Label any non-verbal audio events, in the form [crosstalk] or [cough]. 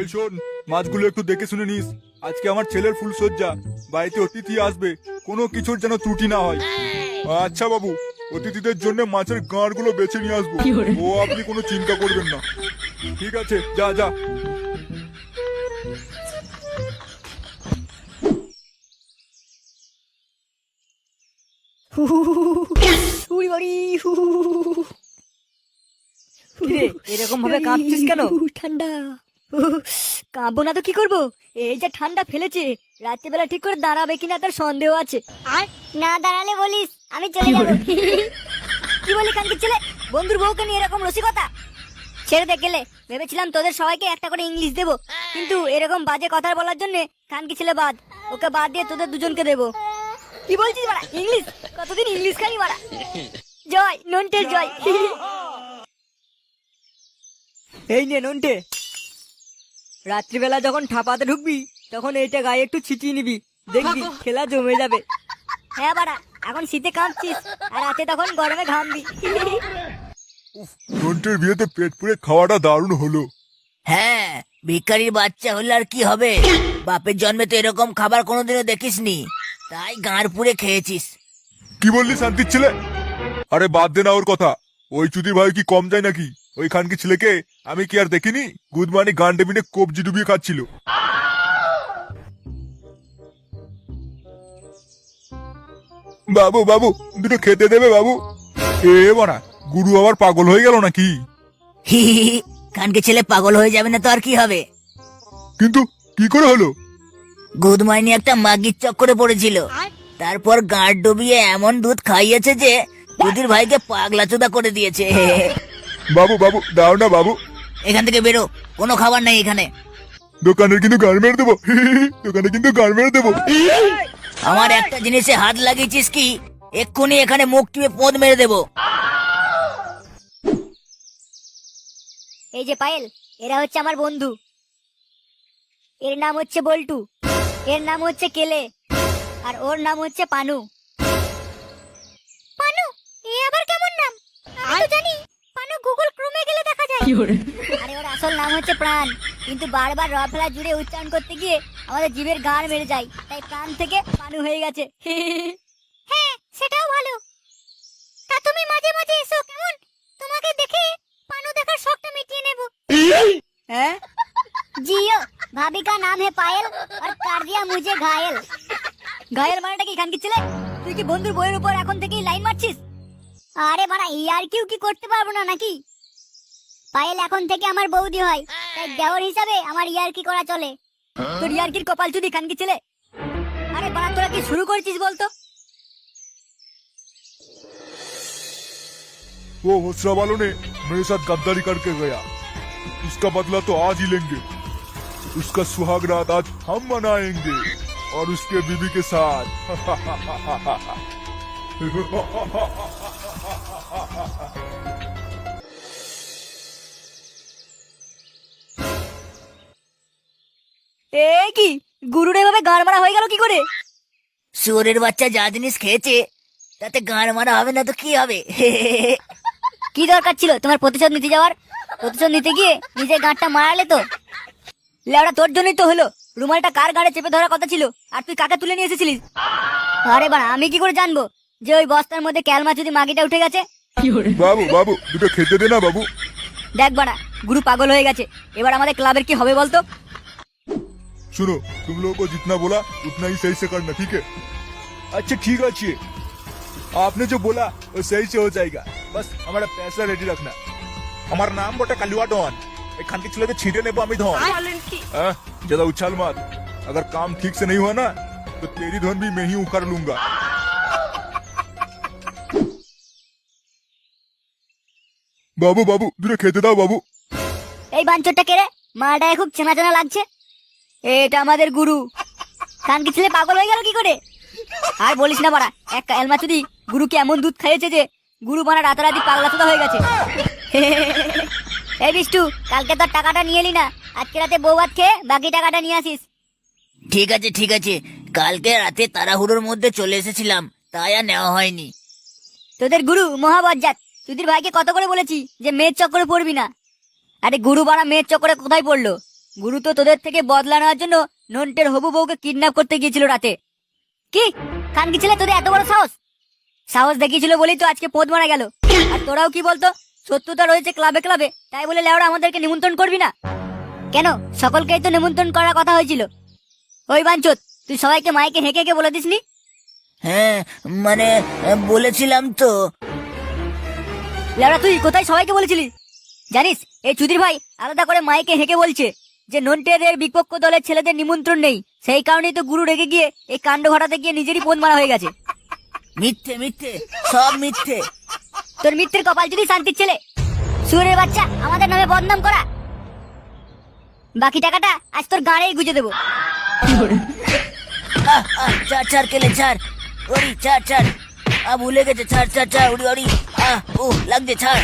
এই শোন মাছগুলো একটু দেখে শুনে নিস। আজকে আমার ছেলের ফুল সজ্জা বাড়িতে অতিথি আসবে কোনো কিছুর যেন ত্রুটি না হয়। আচ্ছা বাবু অতিথিদের জন্য মাছের গাঁড়গুলো বেছে নিয়ে আসব। ও আপনি কোনো চিন্তা করবেন না। ঠিক আছে যা যা। এরকম ভাবে কাঁপছিস কেন? ঠান্ডা। কাঁপবো না তো কি করব? এই যে ঠান্ডা ফেলেছে রাত্রিবেলা ঠিক করে দাঁড়াবে কিনা তার সন্দেহ আছে। আর না দাঁড়ালে বলিস আমি চলে যাব। কি বলি কানকি ছেলে? বন্ধুর বউকে নিয়ে এরকম রসিকতা? ছেড়ে দে গেলে ভেবেছিলাম তোদের সবাইকে একটা করে ইংলিশ দেবো। কিন্তু এরকম বাজে কথা বলার জন্য কানকি ছেলে বাদ। ওকে বাদ দিয়ে তোদের দুজনকে দেবো। কি বলছিস বাড়া ইংলিশ? কতদিন ইংলিশ খাই বাড়া জয় নন্টের জয়। এই নে নন্টে। রাত্রিবেলা যখন ঠাপাতে ঢুকবি তখন এইটা গায়ে একটু ছিটিয়ে নিবি। দেখবি খেলা জমে যাবে। হ্যাঁ বাড়া এখন শীতে কাঁপছিস আর রাতে তখন গরমে ঘামবি। নন্টের বিয়েতে পেট পুড়ে খাওয়াটা দারুণ হলো। হ্যাঁ ভিখারির বাচ্চা হলে আর কি হবে? বাপের জন্মে তো এরকম খাবার কোনোদিনও দেখিসনি। তাই গাঁড় পুড়ে খেয়েছিস। কি বললি শান্তির ছেলে? আরে বাদ দে না ওর কথা। ওই চুদির ভাই কি কম যায় নাকি? ওই খানকি ছেলেকে আমি কি আর দেখিনি? গুদমানি গান্ডে মিনে কবজি ডুবিয়ে খাচ্ছিল। বাবু বাবু দুটো খেতে দেবে বাবু। এ বানা গুরু আবার পাগল হয়ে গেল নাকি? কানকে ছেলে পাগল হয়ে যাবে না তো আর কি হবে? কিন্তু কি করে হলো? গুদমাইনি একটা মাগির চক্করে পড়েছিল। তারপর গাঁড় ডুবিয়ে এমন দুধ খাইয়েছে যে দুদির ভাইকে পাগলা চোদা করে দিয়েছে। বাবু বাবু দাও না বাবু। এখান থেকে বেরো কোনো খাবার নেই এখানে। দোকানের কিন্তু গাড় মেরে দেবো। [laughs] দোকানে কিন্তু গাড় মেরে দেবো। আমার একটা জিনিসে হাত লাগিয়েছিস কি? এক্ষুনি এখানে মুখ টিপে পোদ মেরে দেবো। এই যে পায়েল এরা হচ্ছে আমার বন্ধু। এর নাম হচ্ছে বল্টু এর নাম হচ্ছে কেলে আর ওর নাম হচ্ছে পানু পানু। আরে ওর আসল নাম হচ্ছে প্রাণ কিন্তু বারবার র ফেলা জুড়ে উচ্চারণ করতে গিয়ে আমাদের জীবের গান মেরে যায় তাই প্রাণ থেকে পানু হয়ে গেছে [laughs] হ্যাঁ সেটাও ভালো তা তুমি মাঝে মাঝে এসো কেমন তোমাকে দেখে পানু দেখার শখটা মিটিয়ে নেব হ্যাঁ जियो भाभी का नाम है पायल और कर दिया मुझे घायल ঘায়েল মানেটা কি খানকি ছেলে তুই কি বন্ধুর বইয়ের উপর এখন থেকেই লাইন মারছিস আরে বাড়া ইয়ার কিউ কি করতে পারবো না নাকি পায়েল এখন থেকে আমার বৌদি হয় তাই দেওর হিসাবে আমার ইয়ার কি করা চলে তোর ইয়ার্কির কপাল চুদি খানকি ছেলে আরে বাড়া তোরা কি শুরু করেছিস বলতো वो हुस्रा वालों ने मेरे साथ गद्दारी करके गया उसका बदला तो आज ही लेंगे उसका सुहाग रात आज हम मनाएंगे और उसके बीबी के साथ এ কি? গুরুর এভাবে গান মারা হয়ে গেল কি করে? শুয়োরের বাচ্চা যা জিনিস খেয়েছে তাতে গান মারা হবে না তো কি হবে? [laughs] কি দরকার ছিল? তোমার প্রতিশোধ নিতে যাওয়ার? প্রতিশোধ নিতে গিয়ে নিজের গাঁটটা মারালে তো? লেওড়া তোর জন্যই তো হলো। রুমালটা কার গাড়ে চেপে ধরার কথা ছিল? আর তুই কাকে তুলে নিয়ে এসেছিলিস? আরে বাড়া আমি কি করে জানব? যে ওই বস্তার মধ্যে ক্যালমা যদি মাগিটা উঠে গেছে? বাবু বাবু দুটো খেতে দে না বাবু। দেখ বাড়া গুরু পাগল হয়ে গেছে। এবার আমাদের ক্লাবের কি হবে বলতো? सुनो तुम लोगों को जितना बोला उतना ही सही से करना ठीक है अच्छा ठीक है अच्छी आपने जो बोला वो सही से हो जाएगा बस हमारा पैसा रेडी रखना हमारा नाम बोटा कालुआ डॉन खान के चले छीटे नेबो আমি ধন हाँ, ज्यादा उछाल मत अगर काम ठीक से नहीं हुआ ना तो तेरी धन भी मैं ही उखाड़ लूंगा বাবু বাবু দূরে খেতে দাও বাবু এই বাঞ্চরটা কে রে মাটায় খুব চেনা চেনা লাগছে এটা আমাদের গুরু। কান কি ছেলে পাগল হয়ে গেল কি করে? আর বলিস না বাড়া এক এলমা চুদি গুরুকে এমন দুধ খাইয়েছে যে গুরু বানা রাতারাতি পাগলা চোদা হয়ে গেছে। [laughs] এই বিষ্টু কালকে তোর টাকাটা নিয়ে এলি না আজকে রাতে বউ ভাত খেয়ে বাকি টাকাটা নিয়ে আসিস। ঠিক আছে ঠিক আছে। কালকে রাতে তাড়াহুড়োর মধ্যে চলে এসেছিলাম তাই আর নেওয়া হয়নি। তোদের গুরু মহাবজ্জাত তুদের ভাইকে কত করে বলেছি যে মেয়ের চক্করে পড়বি না। আরে গুরু বাড়া মেয়ের চক্করে কোথায় পড়ল? গুরু তো তোদের থেকে বদলা নেওয়ার জন্য নন্টের হবু বউকে কিডন্যাপ করতে গিয়েছিল রাতে। কি? কান ছেলে তোদের এত বড় সাহস? সাহস দেখিয়েছিল বলেই তো আজকে পোদ মারা গেল। আর তোরাও কি বলতো? শত্রুতা রয়েছে ক্লাবে ক্লাবে তাই বলে লেওরা আমাদেরকে নিমন্ত্রণ করবি না? কেন? সকলকেই তো নিমন্ত্রণ করার কথা হয়েছিল। ওই বাঞ্চত তুই সবাইকে মাইকে হেঁকে হেঁকে বলে দিসনি? হ্যাঁ মানে বলেছিলাম তো। লেওরা তুই কোথায় সবাইকে বলেছিলি? জানিস এই চুদির ভাই আলাদা করে মাইকে হেঁকে বলছে। যে নন্টেদের বিপক্ষ দলের ছেলেদের নিমন্ত্রণ নেই সেই কারণেই তো গুরু রেগে গিয়ে এই কাণ্ড ঘটাতে গিয়ে নিজেরই পোন মারা হয়ে গেছে। মিথ্যে মিথ্যে সব মিথ্যে। তোর মিত্রের কপাল যদি শান্তির ছেলে সুরের বাচ্চা আমাদের নামে বদনাম করা বাকি টাকাটা আজ তোর গাড়েই গুজে দেবো। ছাড় ছাড় কেলে ছাড় ওরি ছাড় ছাড় আ ভুলে গেছে ছাড় ছাড় ছাড় ওরি ওরি। আহ ও লাগছে ছাড়।